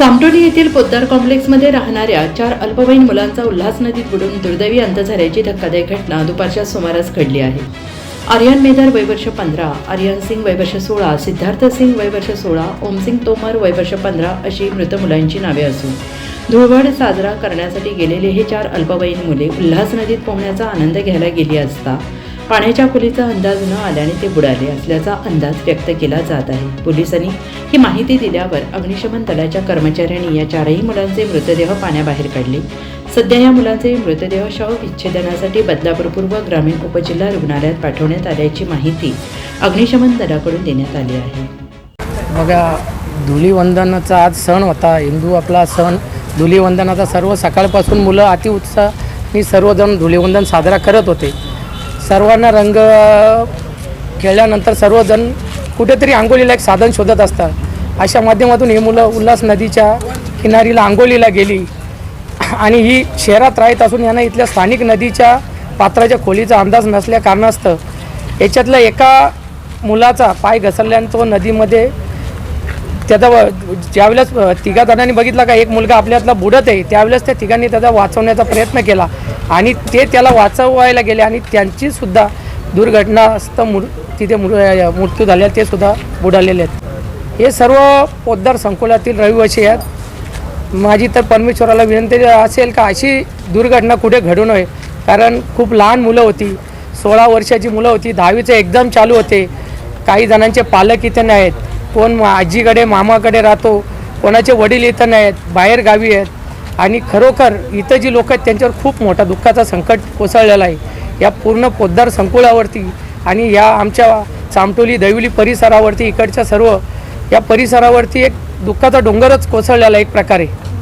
चामटोली येथील पोद्दार कॉम्प्लेक्समध्ये राहणाऱ्या चार अल्पवयीन मुलांचा उल्हास नदीत बुडून दुर्दैवी अंत झाल्याची धक्कादायक घटना दुपारच्या सुमारास घडली आहे. आर्यन मेदर वयवर्ष पंधरा आर्यन सिंग वयवर्ष सोळा सिद्धार्थ सिंग वयवर्ष सोळा ओमसिंग तोमर वयवर्ष पंधरा अशी मृत मुलांची नावे असून धुळवड साजरा करण्यासाठी गेलेले हे चार अल्पवयीन मुले उल्हास नदीत पोहण्याचा आनंद घ्यायला गेली असता पाण्याच्या खोलीचा अंदाज न आल्याने ते बुडाले असल्याचा अंदाज व्यक्त केला जात आहे. पोलिसांनी ही माहिती दिल्यावर अग्निशमन दलाच्या कर्मचाऱ्यांनी या चारही मुलांचे मृतदेह पाण्याबाहेर काढले. सध्या या मुलांचे मृतदेह शव विच्छेदनासाठी बदलापूरपूर्व ग्रामीण उपजिल्हा रुग्णालयात पाठवण्यात आल्याची माहिती अग्निशमन दलाकडून देण्यात आली आहे. बघा धुलीवंदनाचा आज सण होता. हिंदू आपला सण धुलीवंदनाचा सर्व सकाळपासून मुलं अतिउत्साहाने सर्वजण धुलीवंदन साजरा करत होते. सर्वांना रंग खेळल्यानंतर सर्वजण कुठेतरी आंघोळीला एक साधन शोधत असतात. अशा माध्यमातून ही मुलं उल्हास नदीच्या किनारीला आंघोळीला गेली. आणि ही शहरात राहत असून यांना इथल्या स्थानिक नदीच्या पात्राच्या खोलीचा अंदाज नसल्या कारणास्तव याच्यातल्या एका मुलाचा पाय घसरल्याने तो नदीमध्ये त्याचा व- ज्यावेळेस तिघा जणांनी बघितला का एक मुलगा आपल्यातला बुडत आहे त्यावेळेस त्या तिघांनी त्याचा वाचवण्याचा प्रयत्न केला. आणि ते त्याला वाचवायला गेले आणि त्यांची सुद्धा दुर्घटनास्त मृ तिथे मृ मृत्यू झाल्या ते सुद्धा बुडालेले आहेत. हे सर्व पोद्दार संकुलातील रहिवासी आहेत. माझी तर परमेश्वराला विनंती असेल का अशी दुर्घटना कुठे घडू नये. कारण खूप लहान मुलं होती सोळा वर्षाची मुलं होती दहावीचे एक्झाम चालू होते. काही जणांचे पालक इथे नाहीत. कोण मा- आजीकडे मामाकडे राहतो कोणाचे वडील इथं नाहीत बाहेर गावी आहेत. आणि खरोखर इथं जी लोक आहेत त्यांच्यावर खूप मोठा दुःखाचा संकट कोसळलेला आहे. या पूर्ण पोद्दार संकुलावरती आणि या आमच्या चामटोली दैवली परिसरावरती इकडच्या सर्व या परिसरावरती एक दुःखाचा डोंगरच कोसळलेला आहे एक प्रकारे.